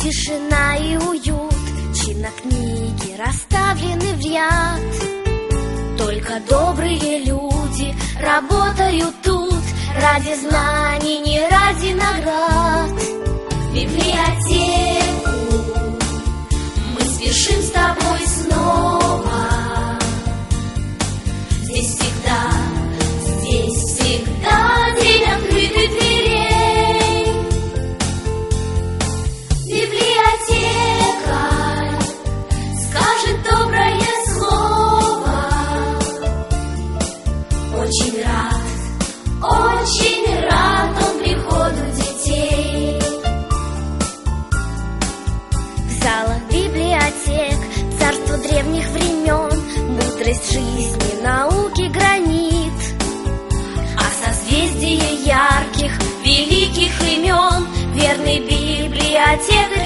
Тишина и уют Чинокниги расставлены в ряд Только добрые люди работают тут Ради знаний, не библиотек царство древних времен Мудрость жизни, науки гранит. А созвездие ярких, великих имен Верный библиотекарь хранит